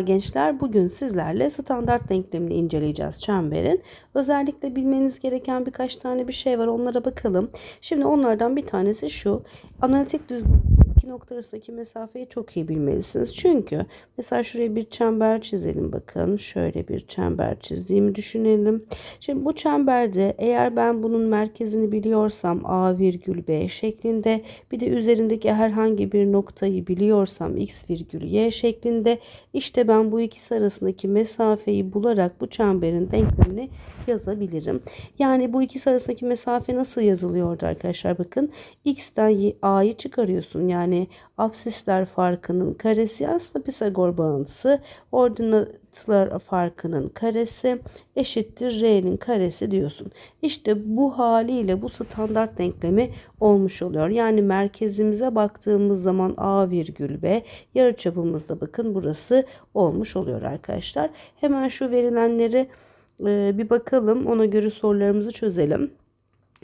Gençler bugün sizlerle standart denklemini inceleyeceğiz çemberin. Özellikle bilmeniz gereken birkaç tane bir şey var onlara bakalım. Şimdi onlardan bir tanesi şu. Analitik düzlem iki nokta arasındaki mesafeyi çok iyi bilmelisiniz. Çünkü mesela şuraya bir çember çizelim bakın. Şöyle bir çember çizdiğimi düşünelim. Şimdi bu çemberde eğer ben bunun merkezini biliyorsam A virgül B şeklinde bir de üzerindeki herhangi bir noktayı biliyorsam X virgül Y şeklinde işte ben bu ikisi arasındaki mesafeyi bularak bu çemberin denklemini yazabilirim. Yani bu ikisi arasındaki mesafe nasıl yazılıyordu arkadaşlar bakın. X'ten A'yı çıkarıyorsun. Yani absisler farkının karesi aslında Pisagor bağıntısı. Ordinatlar farkının karesi eşittir R'nin karesi diyorsun. İşte bu haliyle bu standart denklemi olmuş oluyor. Yani merkezimize baktığımız zaman A virgül B yarıçapımızda bakın burası olmuş oluyor arkadaşlar. Hemen şu verilenleri e, bir bakalım ona göre sorularımızı çözelim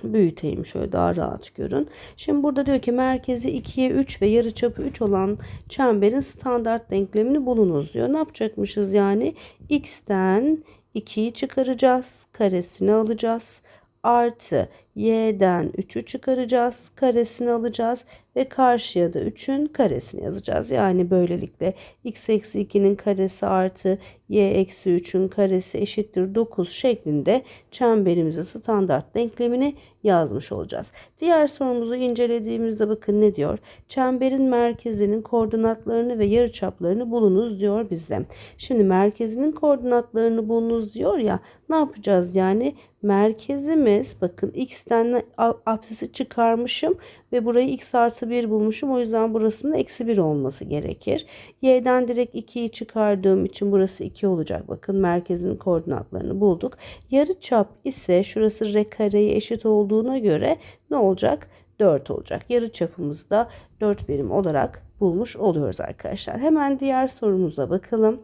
büyüteyim şöyle daha rahat görün. Şimdi burada diyor ki merkezi 2'ye 3 ve yarıçapı 3 olan çemberin standart denklemini bulunuz diyor. Ne yapacakmışız yani? X'ten 2'yi çıkaracağız. Karesini alacağız. Artı y'den 3'ü çıkaracağız. Karesini alacağız. Ve karşıya da 3'ün karesini yazacağız. Yani böylelikle x eksi 2'nin karesi artı y eksi 3'ün karesi eşittir 9 şeklinde çemberimizi standart denklemini yazmış olacağız. Diğer sorumuzu incelediğimizde bakın ne diyor? Çemberin merkezinin koordinatlarını ve yarıçaplarını bulunuz diyor bize. Şimdi merkezinin koordinatlarını bulunuz diyor ya ne yapacağız yani? Merkezimiz bakın x'ten apsisi çıkarmışım ve burayı x artı 1 bulmuşum. O yüzden burasının eksi 1 olması gerekir. Y'den direkt 2'yi çıkardığım için burası 2 olacak. Bakın merkezin koordinatlarını bulduk. Yarı çap ise şurası r kareye eşit olduğuna göre ne olacak? 4 olacak. Yarı çapımızı da 4 birim olarak bulmuş oluyoruz arkadaşlar. Hemen diğer sorumuza bakalım.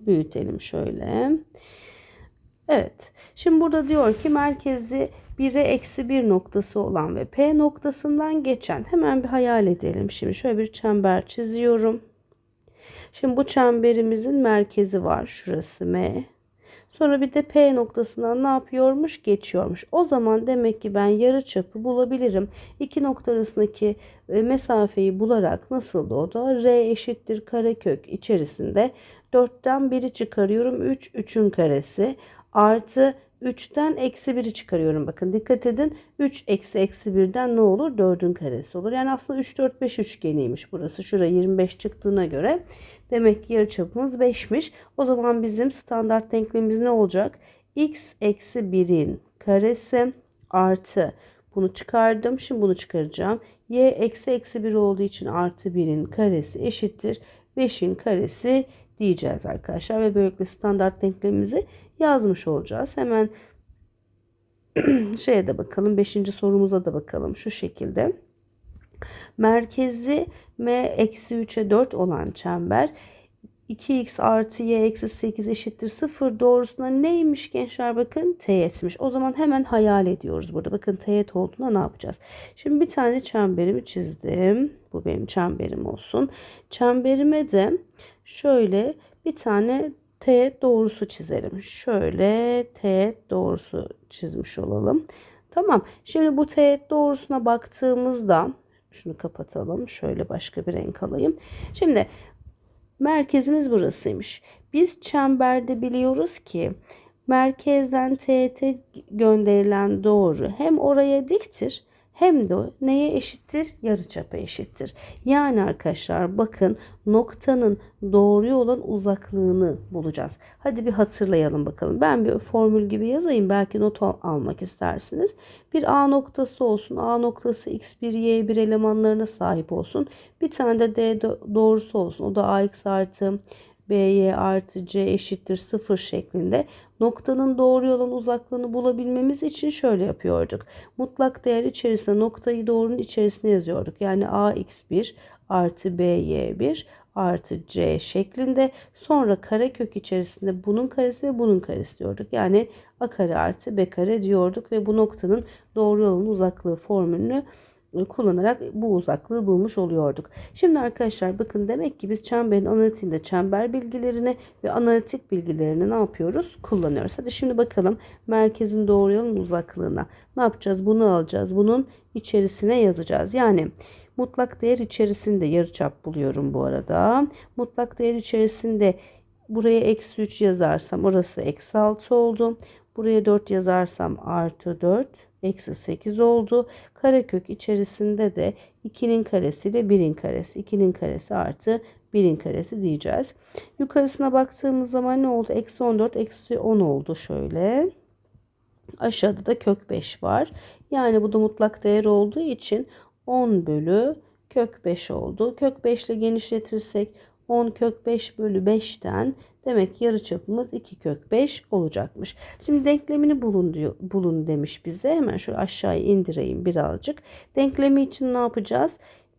Büyütelim şöyle. Evet. Şimdi burada diyor ki merkezi 1'e eksi 1 noktası olan ve P noktasından geçen hemen bir hayal edelim. Şimdi şöyle bir çember çiziyorum. Şimdi bu çemberimizin merkezi var. Şurası M. Sonra bir de P noktasından ne yapıyormuş? Geçiyormuş. O zaman demek ki ben yarı çapı bulabilirim. İki nokta arasındaki e, mesafeyi bularak nasıldı o da? R eşittir karekök içerisinde 4'ten 1'i çıkarıyorum. 3, 3'ün karesi artı 3'ten eksi 1'i çıkarıyorum. Bakın dikkat edin. 3 eksi eksi 1'den ne olur? 4'ün karesi olur. Yani aslında 3, 4, 5 üçgeniymiş burası. Şuraya 25 çıktığına göre demek ki yarıçapımız 5'miş. O zaman bizim standart denklemimiz ne olacak? x eksi 1'in karesi artı bunu çıkardım. Şimdi bunu çıkaracağım. y eksi eksi 1 olduğu için artı 1'in karesi eşittir. 5'in karesi diyeceğiz arkadaşlar. Ve böylelikle standart denklemimizi yazmış olacağız. Hemen şeye de bakalım. Beşinci sorumuza da bakalım. Şu şekilde. Merkezi m eksi 3'e 4 olan çember 2x artı y eksi 8 eşittir 0 doğrusuna neymiş gençler bakın teğetmiş. O zaman hemen hayal ediyoruz burada. Bakın teğet olduğunda ne yapacağız? Şimdi bir tane çemberimi çizdim. Bu benim çemberim olsun. Çemberime de şöyle bir tane teğet doğrusu çizelim. Şöyle teğet doğrusu çizmiş olalım. Tamam. Şimdi bu teğet doğrusuna baktığımızda şunu kapatalım. Şöyle başka bir renk alayım. Şimdi merkezimiz burasıymış. Biz çemberde biliyoruz ki merkezden teğete gönderilen doğru hem oraya diktir hem de neye eşittir? Yarıçapa eşittir. Yani arkadaşlar bakın noktanın doğruya olan uzaklığını bulacağız. Hadi bir hatırlayalım bakalım. Ben bir formül gibi yazayım. Belki not almak istersiniz. Bir A noktası olsun. A noktası X1, Y1 elemanlarına sahip olsun. Bir tane de D doğrusu olsun. O da AX artı BY artı C eşittir 0 şeklinde noktanın doğru olan uzaklığını bulabilmemiz için şöyle yapıyorduk. Mutlak değer içerisinde noktayı doğrunun içerisine yazıyorduk. Yani AX1 artı BY1 artı C şeklinde sonra karekök içerisinde bunun karesi ve bunun karesi diyorduk. Yani A kare artı B kare diyorduk ve bu noktanın doğru olan uzaklığı formülünü kullanarak bu uzaklığı bulmuş oluyorduk. Şimdi arkadaşlar bakın demek ki biz çemberin analitiğinde çember bilgilerini ve analitik bilgilerini ne yapıyoruz? Kullanıyoruz. Hadi şimdi bakalım merkezin doğru uzaklığına. Ne yapacağız? Bunu alacağız. Bunun içerisine yazacağız. Yani mutlak değer içerisinde yarıçap buluyorum bu arada. Mutlak değer içerisinde buraya eksi 3 yazarsam orası eksi 6 oldu. Buraya 4 yazarsam artı 4 eksi 8 oldu. Karekök içerisinde de 2'nin karesi ile 1'in karesi. 2'nin karesi artı 1'in karesi diyeceğiz. Yukarısına baktığımız zaman ne oldu? Eksi 14 eksi 10 oldu şöyle. Aşağıda da kök 5 var. Yani bu da mutlak değer olduğu için 10 bölü kök 5 oldu. Kök 5 ile genişletirsek 10 kök 5 bölü 5'ten demek yarıçapımız 2 kök 5 olacakmış. Şimdi denklemini bulun diyor, bulun demiş bize. Hemen şöyle aşağıya indireyim birazcık. Denklemi için ne yapacağız?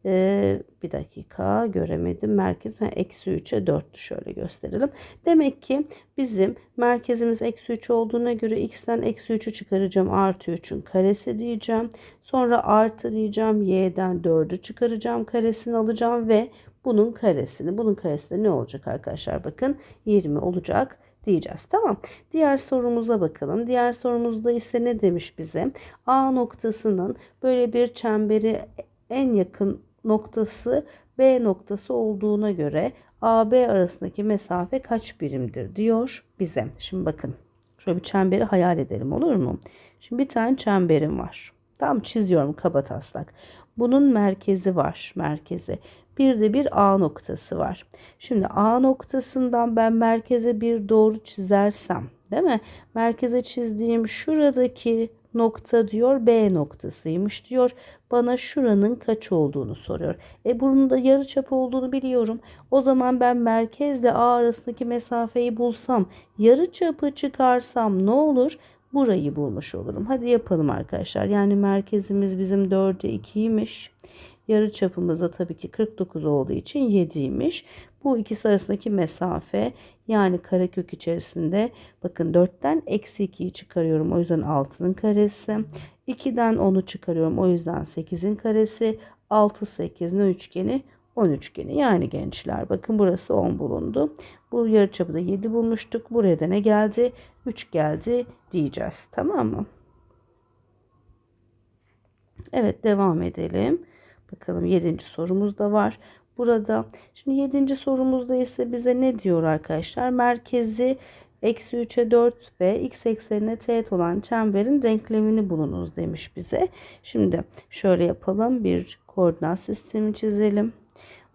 Ee, bir dakika göremedim. Merkez eksi 3'e 4'tü şöyle gösterelim. Demek ki bizim merkezimiz eksi 3 olduğuna göre x'ten eksi 3'ü çıkaracağım. Artı 3'ün karesi diyeceğim. Sonra artı diyeceğim. y'den 4'ü çıkaracağım. Karesini alacağım ve bunun karesini. Bunun karesi de ne olacak arkadaşlar? Bakın 20 olacak diyeceğiz. Tamam. Diğer sorumuza bakalım. Diğer sorumuzda ise ne demiş bize? A noktasının böyle bir çemberi en yakın noktası B noktası olduğuna göre AB arasındaki mesafe kaç birimdir diyor bize. Şimdi bakın. Şöyle bir çemberi hayal edelim olur mu? Şimdi bir tane çemberim var. Tam çiziyorum kaba taslak. Bunun merkezi var. Merkezi. Bir de bir A noktası var. Şimdi A noktasından ben merkeze bir doğru çizersem değil mi? Merkeze çizdiğim şuradaki nokta diyor B noktasıymış diyor. Bana şuranın kaç olduğunu soruyor. E bunun da yarı çap olduğunu biliyorum. O zaman ben merkezle A arasındaki mesafeyi bulsam yarı çapı çıkarsam ne olur? Burayı bulmuş olurum. Hadi yapalım arkadaşlar. Yani merkezimiz bizim 4'e 2'ymiş. Yarı çapımız da tabii ki 49 olduğu için 7'ymiş. Bu ikisi arasındaki mesafe yani karekök içerisinde bakın 4'ten eksi 2'yi çıkarıyorum. O yüzden 6'nın karesi. 2'den 10'u çıkarıyorum. O yüzden 8'in karesi. 6 8 ne üçgeni? 10 üçgeni. Yani gençler bakın burası 10 bulundu. Bu yarıçapı da 7 bulmuştuk. Buraya da ne geldi? 3 geldi diyeceğiz. Tamam mı? Evet devam edelim. Bakalım 7. sorumuz da var. Burada şimdi 7. sorumuzda ise bize ne diyor arkadaşlar? Merkezi eksi 3'e 4 ve x eksenine teğet olan çemberin denklemini bulunuz demiş bize. Şimdi şöyle yapalım. Bir koordinat sistemi çizelim.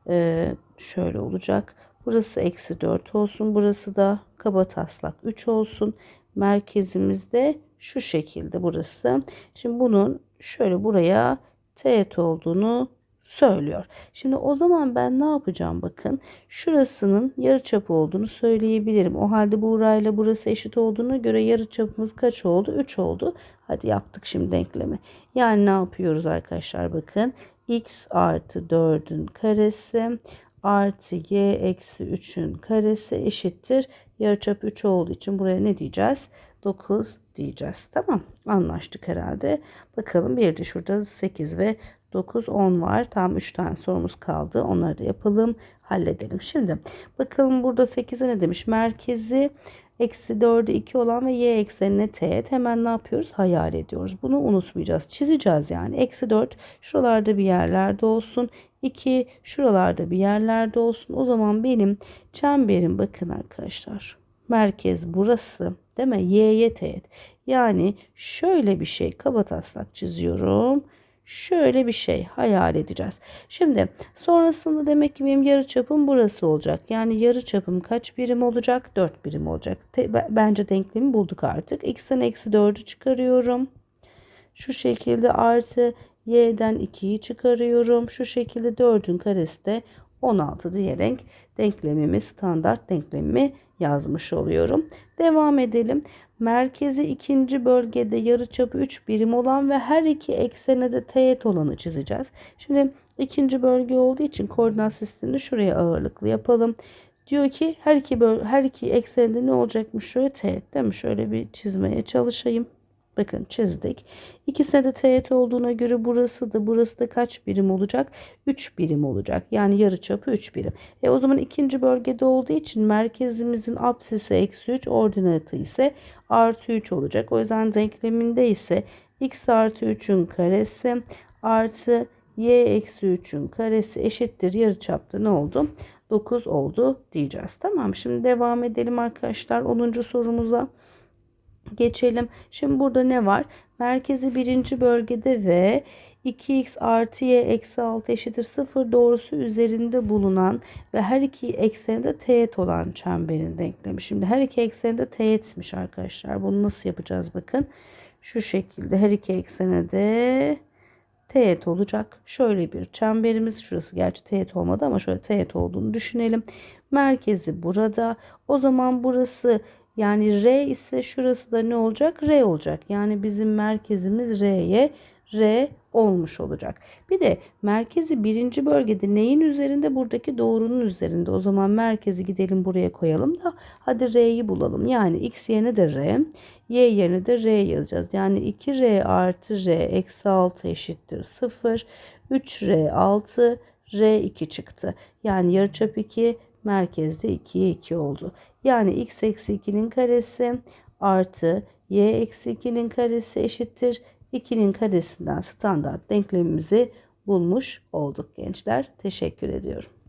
Ee, şöyle olacak. Burası eksi 4 olsun. Burası da kaba taslak 3 olsun. Merkezimizde şu şekilde burası. Şimdi bunun şöyle buraya teğet olduğunu söylüyor. Şimdi o zaman ben ne yapacağım bakın. Şurasının yarıçapı olduğunu söyleyebilirim. O halde bu burayla burası eşit olduğuna göre yarıçapımız kaç oldu? 3 oldu. Hadi yaptık şimdi denklemi. Yani ne yapıyoruz arkadaşlar bakın. x artı 4'ün karesi artı y eksi 3'ün karesi eşittir. Yarıçap 3 olduğu için buraya ne diyeceğiz? 9 diyeceğiz. Tamam anlaştık herhalde. Bakalım bir de şurada 8 ve 9, 10 var. Tam 3 tane sorumuz kaldı. Onları da yapalım. Halledelim. Şimdi bakalım burada 8'e ne demiş? Merkezi eksi 4'e 2 olan ve y eksenine teğet. Hemen ne yapıyoruz? Hayal ediyoruz. Bunu unutmayacağız. Çizeceğiz yani. Eksi 4 şuralarda bir yerlerde olsun. 2 şuralarda bir yerlerde olsun. O zaman benim çemberim bakın arkadaşlar. Merkez burası. Değil mi? Y'ye teğet. Yani şöyle bir şey kabataslak çiziyorum. Şöyle bir şey hayal edeceğiz. Şimdi sonrasında demek ki benim yarı çapım burası olacak. Yani yarı çapım kaç birim olacak? 4 birim olacak. Bence denklemi bulduk artık. X'ten eksi 4'ü çıkarıyorum. Şu şekilde artı y'den 2'yi çıkarıyorum. Şu şekilde 4'ün karesi de 16 diyerek denklemimi standart denklemimi yazmış oluyorum. Devam edelim. Merkezi ikinci bölgede yarıçapı 3 birim olan ve her iki eksene de teğet olanı çizeceğiz. Şimdi ikinci bölge olduğu için koordinat sistemini şuraya ağırlıklı yapalım. Diyor ki her iki her iki eksende ne olacakmış? Şöyle teğet değil mi? Şöyle bir çizmeye çalışayım. Bakın çizdik. İkisine de teğet olduğuna göre burası da burası da kaç birim olacak? 3 birim olacak. Yani yarıçapı 3 birim. E o zaman ikinci bölgede olduğu için merkezimizin apsisi eksi 3 ordinatı ise artı 3 olacak. O yüzden denkleminde ise x artı 3'ün karesi artı y eksi 3'ün karesi eşittir yarıçapta ne oldu? 9 oldu diyeceğiz. Tamam şimdi devam edelim arkadaşlar 10. sorumuza geçelim. Şimdi burada ne var? Merkezi birinci bölgede ve 2x artı y eksi 6 eşittir 0 doğrusu üzerinde bulunan ve her iki ekseninde teğet olan çemberin denklemi. Şimdi her iki ekseninde teğetmiş arkadaşlar. Bunu nasıl yapacağız bakın. Şu şekilde her iki eksene de teğet olacak. Şöyle bir çemberimiz şurası gerçi teğet olmadı ama şöyle teğet olduğunu düşünelim. Merkezi burada. O zaman burası yani R ise şurası da ne olacak? R olacak. Yani bizim merkezimiz R'ye R olmuş olacak. Bir de merkezi birinci bölgede neyin üzerinde? Buradaki doğrunun üzerinde. O zaman merkezi gidelim buraya koyalım da hadi R'yi bulalım. Yani X yerine de R, Y yerine de R yazacağız. Yani 2R artı R eksi 6 eşittir 0. 3R 6 R 2 çıktı. Yani yarıçap 2 merkezde 2'ye 2 oldu. Yani x eksi 2'nin karesi artı y eksi 2'nin karesi eşittir 2'nin karesinden standart denklemimizi bulmuş olduk gençler. Teşekkür ediyorum.